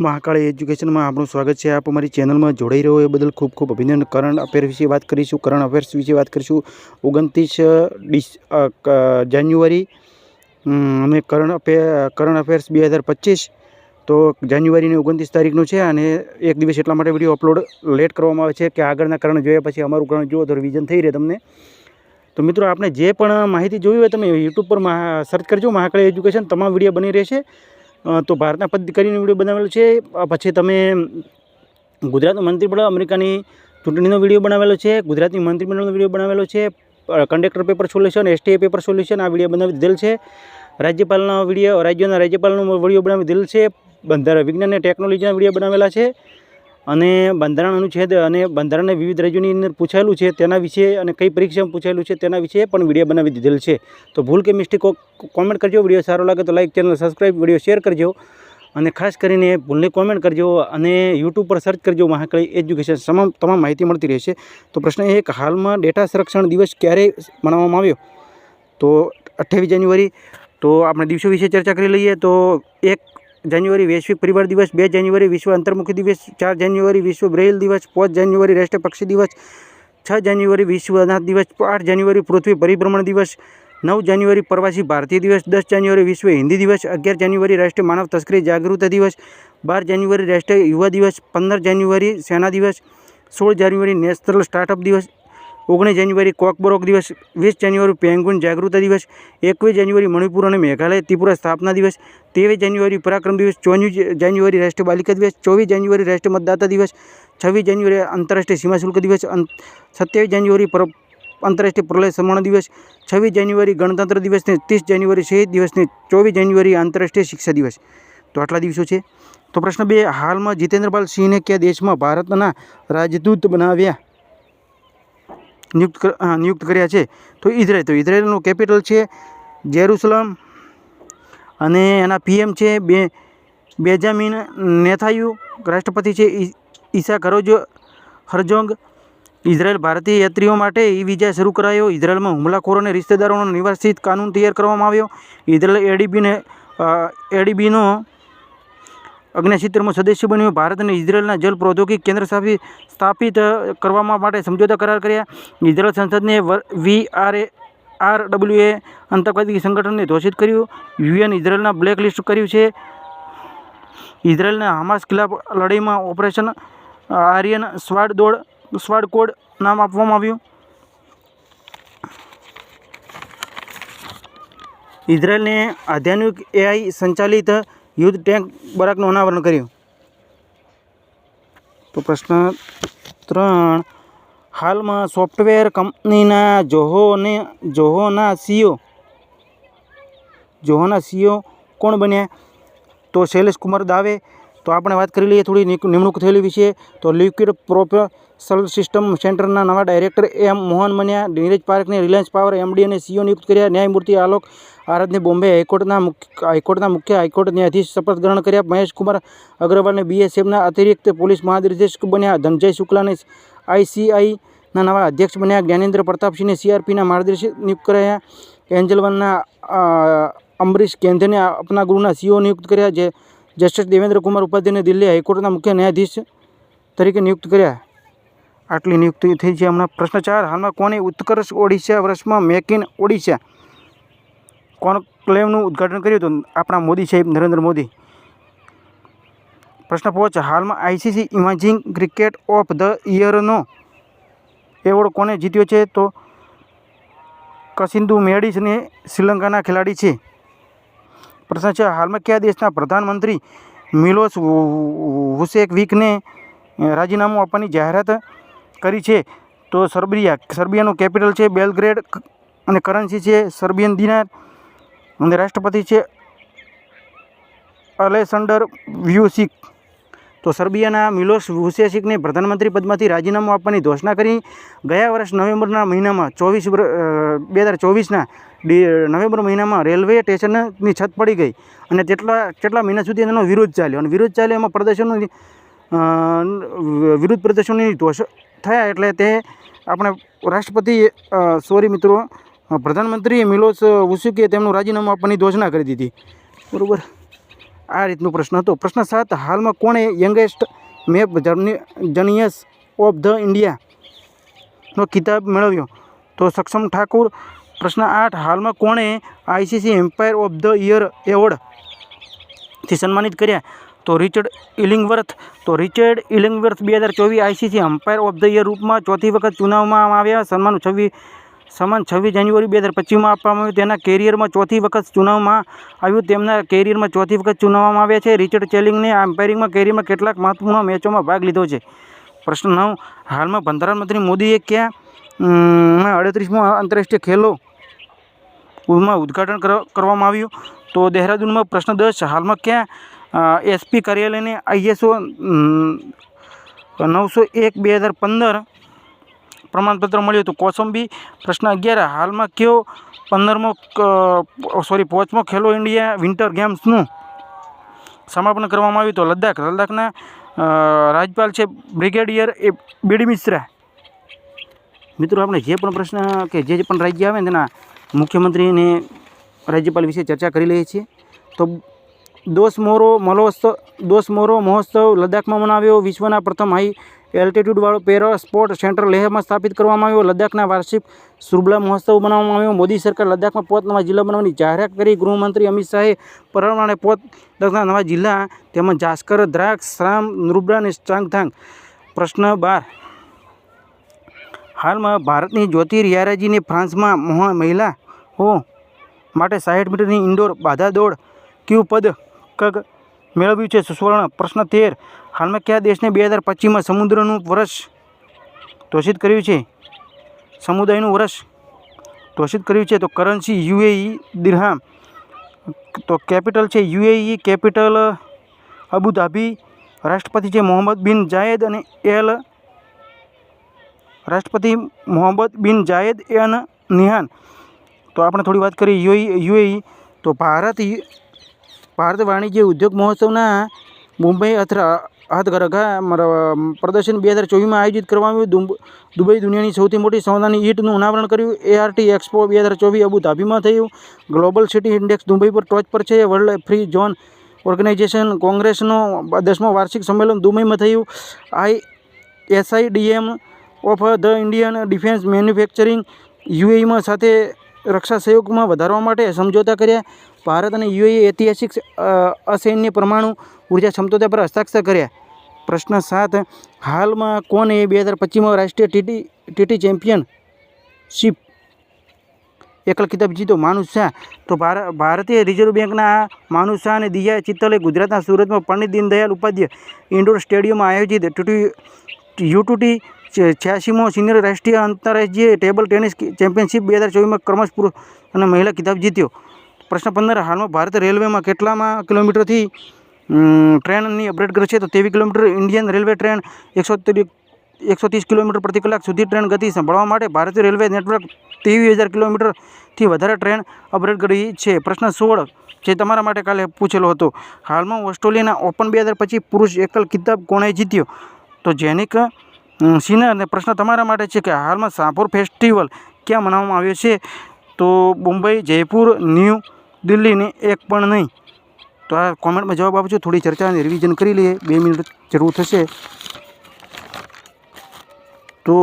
મહાકાળી એજ્યુકેશનમાં આપણું સ્વાગત છે. આપ અમારી ચેનલમાં જોડાઈ રહ્યો એ બદલ ખૂબ ખૂબ અભિનંદન. કરંટ અફેર વિશે વાત કરીશું. કરંટ અફેર્સ વિશે વાત કરીશું. ઓગણત્રીસ ડિસ જાન્યુઆરી. અમ, કરંટ અફેર કરંટ અફેર્સ બે હજાર પચીસ. તો જાન્યુઆરીની ઓગણત્રીસ તારીખનું છે અને એક દિવસ એટલા માટે વીડિયો અપલોડ લેટ કરવામાં આવે છે કે આગળના કરણ જોયા પછી અમારું કારણ જુઓ તો રિવિઝન થઈ રહે તમને. તો મિત્રો આપણે જે પણ માહિતી જોવી હોય તમે યુટ્યુબ પર સર્ચ કરજો. મહાકાળી એજ્યુકેશન તમામ વીડિયો બની રહેશે. તો ભારતના પદ કરીને વીડિયો બનાવેલો છે. પછી તમે ગુજરાતનું મંત્રીમંડળ અમેરિકાની ચૂંટણીનો વીડિયો બનાવેલો છે. ગુજરાતની મંત્રીમંડળનો વીડિયો બનાવેલો છે. Conductor paper solution STA paper solution આ વીડિયો બનાવી દીધેલ છે. રાજ્યપાલના વીડિયો, રાજ્યોના રાજ્યપાલનો વીડિયો બનાવી દીધેલ છે. બંધારણ વિજ્ઞાન અને ટેકનોલોજીના વીડિયો બનાવેલા છે. અને બંધારણ અનુચ્છેદ અને બંધારણને વિવિધ રાજ્યોની અંદર પૂછાયેલું છે, તેના વિશે અને કઈ પરીક્ષામાં પૂછાયેલું છે, તેના વિશે પણ વીડિયો બનાવી દીધેલ છે. તો ભૂલ કે મિસ્ટેક કોમેન્ટ કરજો, વીડિયો સારો લાગે તો like channel subscribe video share કરજો અને ખાસ કરીને ભૂલને કોમેન્ટ કરજો અને યુટ્યુબ પર સર્ચ કરજો, મહાકાળી એજ્યુકેશન. તમામ તમામ માહિતી મળતી રહેશે. તો પ્રશ્ન એ કે હાલમાં ડેટા સંરક્ષણ દિવસ ક્યારે મનાવવામાં આવ્યો? તો અઠ્ઠાવીસ જાન્યુઆરી. તો આપણે દિવસો વિશે ચર્ચા કરી લઈએ તો એક જાન્યુઆરી વૈશ્વિક પરિવાર દિવસ, બે જાન્યુઆરી વિશ્વ અંતર્મુખી દિવસ, ચાર જાન્યુઆરી વિશ્વ બ્રેઇલ દિવસ, પાંચ જાન્યુઆરી રાષ્ટ્રીય પક્ષી દિવસ, છ જાન્યુઆરી વિશ્વ દિવસ, આઠ જાન્યુઆરી પૃથ્વી પરિભ્રમણ દિવસ, નવ જાન્યુઆરી પ્રવાસી ભારતીય દિવસ, દસ જાન્યુઆરી વિશ્વ હિન્દી દિવસ, અગિયાર જાન્યુઆરી રાષ્ટ્રીય માનવ તસ્કરી જાગૃતિ દિવસ, બાર જાન્યુઆરી રાષ્ટ્રીય યુવા દિવસ, પંદર જાન્યુઆરી સેના દિવસ, સોળ જાન્યુઆરી નેશનલ સ્ટાર્ટઅપ દિવસ ઓગણીસ જાન્યુઆરી કોકબરોક દિવસ, વીસ જાન્યુઆરી પેંગ્વિન જાગૃતતા દિવસ, એકવીસ જાન્યુઆરી મણિપુર અને મેઘાલય ત્રિપુરા સ્થાપના દિવસ, ત્રેવીસ જાન્યુઆરી પરાક્રમ દિવસ, ચોવીસ જાન્યુઆરી રાષ્ટ્રીય બાલિકા દિવસ, ચોવીસ જાન્યુઆરી રાષ્ટ્રીય મતદાતા દિવસ, છવ્વીસ જાન્યુઆરી આંતરરાષ્ટ્રીય સીમા શુલ્ક દિવસ સત્યાવીસ જાન્યુઆરી પર, આંતરરાષ્ટ્રીય પ્રલય સમરણ દિવસ, છવ્વીસ જાન્યુઆરી ગણતંત્ર દિવસ ને ત્રીસ જાન્યુઆરી શહીદ દિવસ ને ચોવીસ જાન્યુઆરી આંતરરાષ્ટ્રીય શિક્ષા દિવસ. તો આટલા દિવસો છે. તો પ્રશ્ન બે, હાલમાં જીતેન્દ્રપાલ સિંહને કયા દેશમાં ભારતના રાજદૂત બનાવ્યા? નિયુક્ત નિયુક્ત કર્યા છે. તો ઇઝરાયલ, તો ઇઝરાયલનું કેપિટલ છે જેરુસલમ અને એના પીએમ છે બે, બેજામિન નેથાયુ, રાષ્ટ્રપતિ છે ઈસા ખરોજો હરજોંગ. ઇઝરાયલ ભારતીય યાત્રીઓ માટે ઈ વિઝા શરૂ કરાયો. ઇઝરાયલમાં હુમલાખોરોને રિશ્તેદારોનો નિવાસિત કાનૂન તૈયાર કરવામાં આવ્યો. ઇઝરાયલ એડીબીને એડીબીનો અગ્નિસિત્તેરમો સદસ્ય બન્યો. ભારત અને ઇઝરાયલના જલ પ્રૌદ્યોગિક કેન્દ્ર સ્થાપિત સ્થાપિત અ, કરવા માટે સમજોતા કરાર કર્યા. Israel સંસદને V R A R W A આતંકવાદી સંગઠનને ઘોષિત કર્યું. યુએન ઇઝરાયલના બ્લેક લિસ્ટ કર્યું છે. ઇઝરાયલના હમાસ ખિલાફ લડાઈમાં ઓપરેશન આર્યન સ્વાડ દોડ સ્વાડ કોડ નામ આપવામાં આવ્યું. ઇઝરાયલને આધ્યાત્મિક એઆઈ સંચાલિત યુદ્ધ ટેન્ક બરાકનું અનાવરણ કર્યું. તો પ્રશ્ન ત્રણ, હાલમાં સોફ્ટવેર કંપનીના જોહોને, જોહોના સીઓ જોહોના સીઓ કોણ બન્યા? તો શૈલેષ કુમાર દાવે. તો આપણે વાત કરી લઈએ થોડી નિમણૂક થયેલી વિશે. તો લિક્વિડ પ્રોપેસલ સિસ્ટમ સેન્ટરના નવા ડાયરેક્ટર એમ મોહન મન્યા નીરજ પારેખને રિલાયન્સ પાવર એમડી અને સીઓ નિયુક્ત કર્યા. ન્યાયમૂર્તિ આલોક આરાધને બોમ્બે હાઈકોર્ટના મુખ્ય હાઈકોર્ટના મુખ્ય હાઈકોર્ટ ન્યાયાધીશ શપથ ગ્રહણ કર્યા. મહેશકુમાર અગ્રવાલને બીએસએફના અતિરિક્ત પોલીસ મહાનિર્દેશક બન્યા. ધનજય શુક્લાને આઈસીઆઈના નવા અધ્યક્ષ બન્યા. જ્ઞાનેન્દ્ર પ્રતાપસિંહને સીઆરપીના માર્ગદર્શક નિયુક્ત કર્યા. એન્જલવનના અમરીશ કેન્દ્રને આપના ગૃહના સીઓ નિયુક્ત કર્યા. જે જસ્ટિસ દેવેન્દ્ર કુમાર ઉપાધ્યાયને દિલ્હી હાઈકોર્ટના મુખ્ય ન્યાયાધીશ તરીકે નિયુક્ત કર્યા. આટલી નિયુક્તિ થઈ છે હમણાં પ્રશ્ન ચાર હાલમાં કોને ઉત્કર્ષ ઓડિશા વર્ષમાં મેક ઇન ઓડિશા? કોણ ક્લેમનું ઉદ્ઘાટન કર્યું હતું? આપણા મોદી સાહેબ, નરેન્દ્ર મોદી. પ્રશ્ન પાંચ. હાલમાં ICC emerging cricket of the યરનો award કોને જીત્યો છે તો કસિંદુ મેડિસને શ્રીલંકાના ખેલાડી છે. પ્રશ્ન છે, હાલમાં કયા દેશના પ્રધાનમંત્રી મિલોસ વુસેકવિકને રાજીનામું આપવાની જાહેરાત કરી છે? તો સર્બિયા, સર્બિયાનું કેપિટલ છે બેલગ્રેડ અને કરન્સી છે સર્બિયન દિનાર. અને રાષ્ટ્રપતિ છે અલેસન્ડર વ્યુસિક તો સર્બિયાના મિલોસ વુસેસિકને પ્રધાનમંત્રી પદમાંથી રાજીનામું આપવાની ઘોષણા કરી ગયા વર્ષ નવેમ્બરના મહિનામાં ચોવીસ બે હજાર ચોવીસના નવેમ્બર મહિનામાં રેલવે સ્ટેશનની છત પડી ગઈ અને તેટલા કેટલા મહિના સુધી એનો વિરોધ ચાલ્યો અને વિરોધ ચાલ્યો એમાં પ્રદર્શનો વિરુદ્ધ પ્રદર્શનોની ધોષ થયા એટલે તે આપણે રાષ્ટ્રપતિ સોરી મિત્રો પ્રધાનમંત્રી મિલોસ ઉસુકે તેમનું રાજીનામું આપવાની યોજના કરી દીધી. બરાબર? આ રીતનો પ્રશ્ન હતો. પ્રશ્ન સાત, હાલમાં કોણે youngest map genius of the ઇન્ડિયાનો કિતાબ મેળવ્યો? તો સક્ષમ ઠાકુર, પ્રશ્ન આઠ, હાલમાં કોણે ICC umpire of the year એવોર્ડથી સન્માનિત કર્યા? તો રિચર્ડ ઇલિંગવર્થ, તો રિચર્ડ ઇલિંગવર્થ બે હજાર ચોવીસ ICC umpire of the year રૂપમાં ચોથી વખત ચુનાવવામાં આવ્યા. સન્માન છવ્વીસ સન્માન છવ્વીસ જાન્યુઆરી બે હજાર પચીસમાં આપવામાં આવ્યું. તેના કેરિયરમાં ચોથી વખત ચુનાવમાં આવ્યું. તેમના કેરિયરમાં ચોથી વખત ચુનાવવામાં આવ્યા છે. રિચર્ડ ચેલિંગને એમ્પાયરિંગમાં કેરિયરમાં કેટલાક મહત્વપૂર્ણ મેચોમાં ભાગ લીધો છે. પ્રશ્ન નવ. હાલમાં પ્રધાનમંત્રી મોદીએ ક્યાં અડત્રીસમો આંતરરાષ્ટ્રીય ખેલો માં ઉદ્ઘાટન કર- કરવામાં આવ્યું? તો દહેરાદૂનમાં પ્રશ્ન દસ. હાલમાં ક્યાં એસપી કાર્યાલયને આઈએસઓ નવસો એક બે હજાર પંદર પ્રમાણપત્ર મળ્યું હતું. કોસંબી પ્રશ્ન અગિયાર, હાલમાં કયો પંદરમો સોરી પાંચમો ખેલો ઇન્ડિયા વિન્ટર ગેમ્સનું સમાપન કરવામાં આવ્યું તો લદ્દાખ, લદ્દાખના રાજપાલ છે બ્રિગેડિયર એ બીડી મિશ્રા મિત્રો, આપણે જે પણ પ્રશ્ન કે જે પણ રાજ્ય આવે ને તેના મુખ્યમંત્રી અને રાજ્યપાલ વિશે ચર્ચા કરી લઈએ છીએ. તો દોસ મોરો મહોત્સવ દોસ મોરો મહોત્સવ લદ્દાખમાં મનાવ્યો. વિશ્વના પ્રથમ હાઈ એલ્ટિટ્યૂડવાળો પેરા સ્પોર્ટ સેન્ટર લેહમાં સ્થાપિત કરવામાં આવ્યો. લદ્દાખના વાર્ષિક સુરબલા મહોત્સવ બનાવવામાં આવ્યો. મોદી સરકાર લદ્દાખમાં પોત નવા જિલ્લા બનાવવાની જાહેરાત કરી. ગૃહમંત્રી અમિત શાહે પરવાણે પોત લદ્દાખના નવા જિલ્લા તેમજ જાસ્કર, દ્રાક્ષ, શ્રામ નુબ્રા અને ચાંગથાંગ પ્રશ્ન બાર. હાલમાં ભારતની જ્યોતિ રિયારાજીને ફ્રાન્સમાં મહા મહિલાઓ માટે સાઠ મીટરની ઇન્ડોર બાધા દોડ ક્યુ પદ કગ મેળવ્યું છે. સુવર્ણ પ્રશ્ન તેર. હાલમાં કયા દેશને બે હજાર પચીસમાં સમુદ્રનું વર્ષ ઘોષિત કર્યું છે? સમુદાયનું વર્ષ ઘોષિત કર્યું છે તો કરન્સી યુએઈ દિરહામ. તો કેપિટલ છે યુએઈ કેપિટલ અબુધાબી રાષ્ટ્રપતિ છે મોહમ્મદ બિન જાયદ અને એલ રાષ્ટ્રપતિ મોહમ્મદ બિન જાયદ એન નિહાન. તો આપણે થોડી વાત કરીએ યુએઈ યુએઈ. તો ભારત ભારત વાણિજ્ય ઉદ્યોગ મહોત્સવના મુંબઈ અથવા હાથગરઘા પ્રદર્શન બે હજાર ચોવીસમાં આયોજિત કરવામાં આવ્યું. દુબઈ દુનિયાની સૌથી મોટી સોનાની ઈંટનું અનાવરણ કર્યું. એઆરટી એક્સપો બે હજાર ચોવીસ અબુધાબીમાં થયું. ગ્લોબલ સિટી ઇન્ડેક્સ દુબઈ પર ટોચ પર છે. વર્લ્ડ ફ્રી ઝોન ઓર્ગેનાઇઝેશન કોંગ્રેસનો દસમો વાર્ષિક સંમેલન દુબઈમાં થયું. I SIDM of the Indian defence manufacturing યુએઈમાં સાથે રક્ષા સહયોગમાં વધારવા માટે સમજોતા કર્યા. ભારત અને યુએઈ ઐતિહાસિક અસૈન્ય પરમાણુ ઊર્જા સમજોતા પર હસ્તાક્ષર કર્યા. પ્રશ્ન સાત, હાલમાં કોને બે હજાર પચીસમાં રાષ્ટ્રીય ટીટી ટીટી ચેમ્પિયનશીપ એકલ ખિતાબ જીતો માનુષ શાહ. તો ભાર- ભારતીય રિઝર્વ બેંકના માનુષ શાહ અને દિયા ચિત્તલે ગુજરાતના સુરતમાં પંડિત દીનદયાલ ઉપાધ્યાય ઇન્ડોર સ્ટેડિયમમાં આયોજિત ટુટી યુટુટી છ્યાસીમો સિનિયર રાષ્ટ્રીય આંતરરાષ્ટ્રીય ટેબલ ટેનિસ ચેમ્પિયનશિપ બે હજાર ચોવીસમાં ક્રમશ પુરુષ અને મહિલા ખિતાબ જીત્યો. પ્રશ્ન પંદર, હાલમાં ભારત રેલવેમાં કેટલામાં કિલોમીટરથી ટ્રેનની અપગ્રેડ કરે છે? તો તેવી કિલોમીટર ઇન્ડિયન રેલવે ટ્રેન એકસો એકસો ત્રીસ કિલોમીટર પ્રતિ કલાક સુધી ટ્રેન ગતિ સંભાળવા માટે ભારતીય રેલવે નેટવર્ક ત્રેવીસ હજાર કિલોમીટરથી વધારે ટ્રેન અપગ્રેડ કરી છે. પ્રશ્ન સોળ, જે તમારા માટે કાલે પૂછેલો હતો. હાલમાં ઓસ્ટ્રેલિયાના ઓપન બે હજાર પછી પુરુષ એકલ કિતાબ કોણે જીત્યો? તો જેનિક સિનર અને પ્રશ્ન તમારા માટે છે કે હાલમાં સાંભોર ફેસ્ટિવલ ક્યાં મનાવવામાં આવ્યો છે? તો મુંબઈ, જયપુર, ન્યૂ દિલ્હીને એક પણ નહીં. તો આ કોમેન્ટમાં જવાબ આપજો. થોડી ચર્ચા અને રિવિઝન કરી લઈએ. બે મિનિટ જરૂર થશે. તો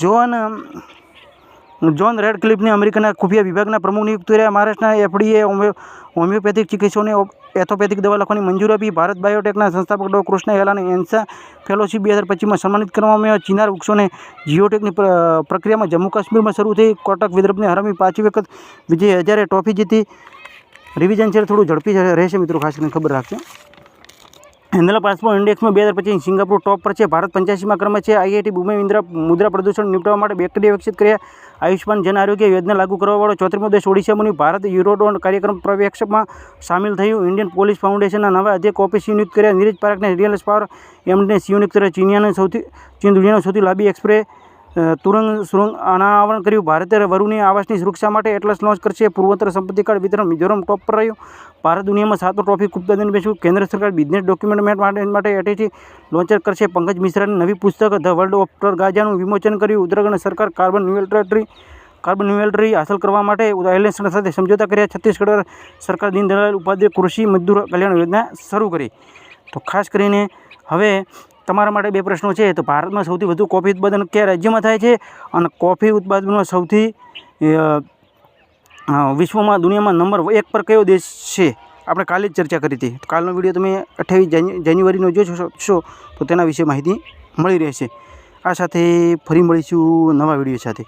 જોન જોન રેડક્લિફને અમેરિકાના ખુફિયા વિભાગના પ્રમુખ નિયુક્ત કર્યા. મહારાષ્ટ્રના એફડીએ હોમિયોપેથિક ચિકિત્સકોને એથોપેથિક દવા લખવાની મંજૂરી આપી. ભારત બાયોટેકના સંસ્થાપક ડો કૃષ્ણ હેલાને એન્સા ફેલોશીપ બે હજાર પચીસમાં સન્માનિત કરવામાં આવ્યા. ચિનાર વૃક્ષોને જીઓટેકની પ્રક્રિયામાં જમ્મુ કાશ્મીરમાં શરૂ થઈ. કોટક વિદર્ભને હરમી પાછી વખત વિજય હજારે ટ્રોફી જીતી. રિવિઝન છે, થોડું ઝડપી રહેશે મિત્રો, ખાસ કરીને ખબર રાખજો. હેન્દલા પાસપોર્ટ ઇન્ડેક્સમાં બે હજાર પચીસ સિંગાપુર ટોપ પર છે. ભારત પંચ્યાસીમાં ક્રમે છે. આઈઆઈટી બુમે ઇન્દ્રા મુદ્રા પ્રદૂષણ નિપટાવવા માટે બેક્ટેરિયા વિકસિત કર્યા. આયુષ્માન જન આરોગ્ય યોજના લાગુ કરવાવાળો ચોત્રીમો દેશ ઓડિશામાંની ભારત યુરોડોન કાર્યક્રમ પ્રવેક્ષકમાં સામેલ થયું. ઇન્ડિયન પોલીસ ફાઉન્ડેશનના નવા અધ્યક્ષ ઓફિસ નિયુક્ત કર્યા. નીરજ પાર્કને રિયલ પાવર એમને નિયુક્ત કર્યા. ચીનિયાને સૌથી, ચીન દુનિયાનો સૌથી લાંબી એક્સપ્રેસ તુરંગ સુરંગ અનાવરણ કર્યું. ભારતે વરુની આવાસની સુરક્ષા માટે એટલસ લોન્ચ કરશે. પૂર્વોત્તર સંપત્તિ કાર્ડ વિતરણ મિઝોરમ ટોપ પર રહ્યું. ભારત દુનિયામાં સાતો ટ્રોફી કુપ્તાદન બેસ્યું કેન્દ્ર સરકાર બિઝનેસ ડોક્યુમેન્ટ માટે એટીથી લોન્ચર કરશે. પંકજ મિશ્રાની નવી પુસ્તક ધ વર્લ્ડ ઓફ ગાજાનું વિમોચન કર્યું. ઉત્તરાખંડ સરકાર કાર્બન ન્યુટ્રેટરી કાર્બન ન્યુટ્રલી હાંસલ કરવા માટે એલએન સાથે સમજોતા કર્યા. છત્તીસગઢ સરકાર દીનદયાળ ઉપાધ્યાય કૃષિ મજદૂર કલ્યાણ યોજના શરૂ કરી. તો ખાસ કરીને હવે તમારા માટે બે પ્રશ્નો છે. તો ભારતમાં સૌથી વધુ કોફી ઉત્પાદન કયા રાજ્યમાં થાય છે? અને કોફી ઉત્પાદનમાં સૌથી વિશ્વમાં દુનિયામાં નંબર એક પર કયો દેશ છે? આપણે કાલે જ ચર્ચા કરી હતી. કાલનો વીડિયો તમે અઠ્યાવીસ જાન્યુઆરીનો જોશો તો તેના વિશે માહિતી મળી રહેશે. આ સાથે ફરી મળીશું નવા વીડિયો સાથે.